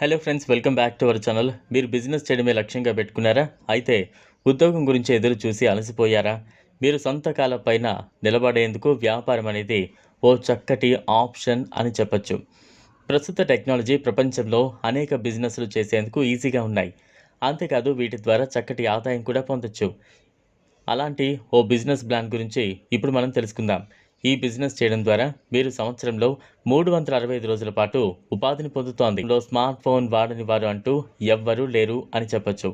Hello friends welcome back to our channel మీరు business చేయడమే లక్ష్యంగా పెట్టుకున్నారా? అయితే ఉద్యోగం గురించి ఎదురు చూసి అలసిపోయారా? మీరు సొంత కాలపైన నిలబడేందుకు వ్యాపారం అనేది ఓ చక్కటి ఆప్షన్ అని చెప్పొచ్చు. ప్రస్తుత టెక్నాలజీ ప్రపంచంలో అనేక బిజినెస్లు చేసేందుకు ఈజీగా ఉన్నాయి. అంతేకాదు వీటి ద్వారా చక్కటి ఆదాయం కూడా పొందొచ్చు. అలాంటి ఓ బిజినెస్ ప్లాన్ గురించి ఇప్పుడు మనం తెలుసుకుందాం. ఈ బిజినెస్ చేయడం ద్వారా మీరు సంవత్సరంలో మూడు వందల అరవై ఐదు రోజుల పాటు ఉపాధిని పొందుతోంది. స్మార్ట్ ఫోన్ వాడని వారు అంటూ ఎవ్వరూ లేరు అని చెప్పొచ్చు.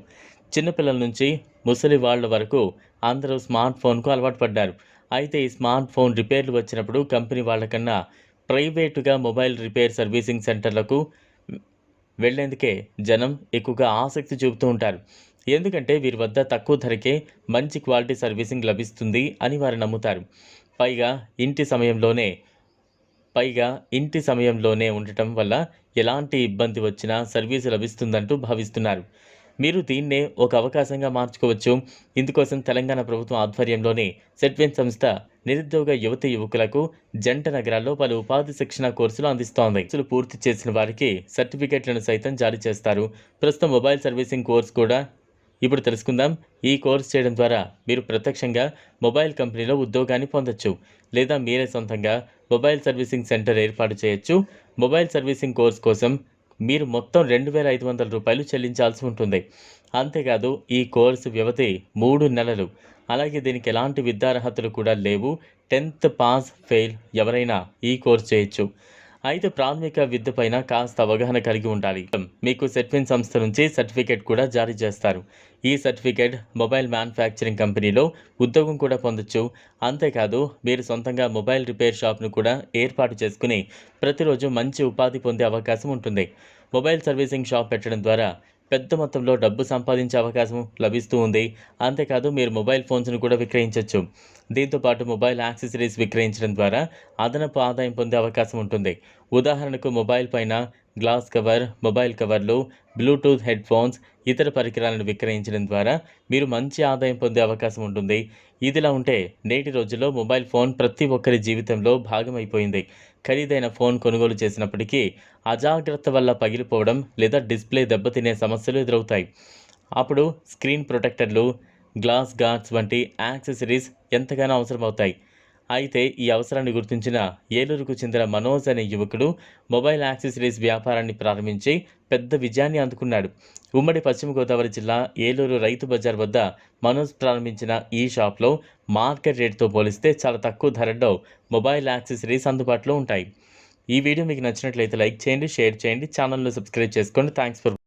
చిన్నపిల్లల నుంచి ముసలి వాళ్ళ వరకు అందరూ స్మార్ట్ ఫోన్కు అలవాటు పడ్డారు. అయితే ఈ స్మార్ట్ ఫోన్ రిపేర్లు వచ్చినప్పుడు కంపెనీ వాళ్ళకన్నా ప్రైవేటుగా మొబైల్ రిపేర్ సర్వీసింగ్ సెంటర్లకు వెళ్ళేందుకే జనం ఎక్కువగా ఆసక్తి చూపుతూ ఉంటారు. ఎందుకంటే వీరి వద్ద తక్కువ ధరకే మంచి క్వాలిటీ సర్వీసింగ్ లభిస్తుంది అని వారు నమ్ముతారు. పైగా ఇంటి సమయంలోనే పైగా ఇంటి సమయంలోనే ఉండటం వల్ల ఎలాంటి ఇబ్బంది వచ్చినా సర్వీసు లభిస్తుందంటూ భావిస్తున్నారు. మీరు దీన్నే ఒక అవకాశంగా మార్చుకోవచ్చు. ఇందుకోసం తెలంగాణ ప్రభుత్వం ఆధ్వర్యంలోని సెట్వెన్ సంస్థ నిరుద్యోగ యువతి యువకులకు జంట నగరాల్లో పలు ఉపాధి శిక్షణ కోర్సులు అందిస్తోంది. కోర్సులు పూర్తి చేసిన వారికి సర్టిఫికెట్లను సైతం జారీ చేస్తారు. ప్రస్తుతం మొబైల్ సర్వీసింగ్ కోర్స్ కూడా ఇప్పుడు తెలుసుకుందాం ఈ కోర్స్ చేయడం ద్వారా మీరు ప్రత్యక్షంగా మొబైల్ కంపెనీలో ఉద్యోగాన్ని పొందొచ్చు లేదా మీరే సొంతంగా మొబైల్ సర్వీసింగ్ సెంటర్ ఏర్పాటు చేయొచ్చు. మొబైల్ సర్వీసింగ్ కోర్స్ కోసం మీరు మొత్తం రెండు వేల ఐదు వందల రూపాయలు చెల్లించాల్సి ఉంటుంది. అంతేకాదు ఈ కోర్సు వ్యవధి మూడు నెలలు. అలాగే దీనికి ఎలాంటి విద్యార్హతలు కూడా లేవు. టెన్త్ పాస్ ఫెయిల్ ఎవరైనా ఈ కోర్స్ చేయొచ్చు. అయితే ప్రాథమిక విద్య పైన కాస్త అవగాహన కలిగి ఉండాలి. మీకు సెట్విన్ సంస్థ నుంచి సర్టిఫికేట్ కూడా జారీ చేస్తారు. ఈ సర్టిఫికేట్ మొబైల్ మ్యానుఫ్యాక్చరింగ్ కంపెనీలో ఉద్యోగం కూడా పొందొచ్చు. అంతేకాదు మీరు సొంతంగా మొబైల్ రిపేర్ షాప్ను కూడా ఏర్పాటు చేసుకుని ప్రతిరోజు మంచి ఉపాధి పొందే అవకాశం ఉంటుంది. మొబైల్ సర్వీసింగ్ షాప్ పెట్టడం ద్వారా పెద్ద మొత్తంలో డబ్బు సంపాదించే అవకాశం లభిస్తూ ఉంది. అంతేకాదు మీరు మొబైల్ ఫోన్స్ను కూడా విక్రయించవచ్చు దీంతోపాటు మొబైల్ యాక్సెసరీస్ విక్రయించడం ద్వారా అదనపు ఆదాయం పొందే అవకాశం ఉంటుంది. ఉదాహరణకు మొబైల్ పైన గ్లాస్ కవర్ మొబైల్ కవర్లు బ్లూటూత్ హెడ్ ఫోన్స్ ఇతర పరికరాలను విక్రయించడం ద్వారా మీరు మంచి ఆదాయం పొందే అవకాశం ఉంటుంది. ఇదిలా ఉంటే నేటి రోజుల్లో మొబైల్ ఫోన్ ప్రతి ఒక్కరి జీవితంలో భాగమైపోయింది. ఖరీదైన ఫోన్ కొనుగోలు చేసినప్పటికీ అజాగ్రత్త వల్ల పగిలిపోవడం లేదా డిస్ప్లే దెబ్బతినే సమస్యలు ఎదురవుతాయి. అప్పుడు స్క్రీన్ ప్రొటెక్టర్లు గ్లాస్ గార్డ్స్ వంటి యాక్సెసరీస్ ఎంతగానో అవసరమవుతాయి. అయితే ఈ అవసరాన్ని గుర్తించిన ఏలూరుకు చెందిన మనోజ్ అనే యువకుడు మొబైల్ యాక్సెసరీస్ వ్యాపారాన్ని ప్రారంభించి పెద్ద విజయాన్ని అందుకున్నాడు. ఉమ్మడి పశ్చిమ గోదావరి జిల్లా ఏలూరు రైతు బజార్ వద్ద మనోజ్ ప్రారంభించిన ఈ షాప్లో మార్కెట్ రేట్తో పోలిస్తే చాలా తక్కువ ధరలో మొబైల్ యాక్సెసరీస్ అందుబాటులో ఉంటాయి. ఈ వీడియో మీకు నచ్చినట్లయితే లైక్ చేయండి షేర్ చేయండి ఛానల్లో సబ్స్క్రైబ్ చేసుకోండి. Thanks for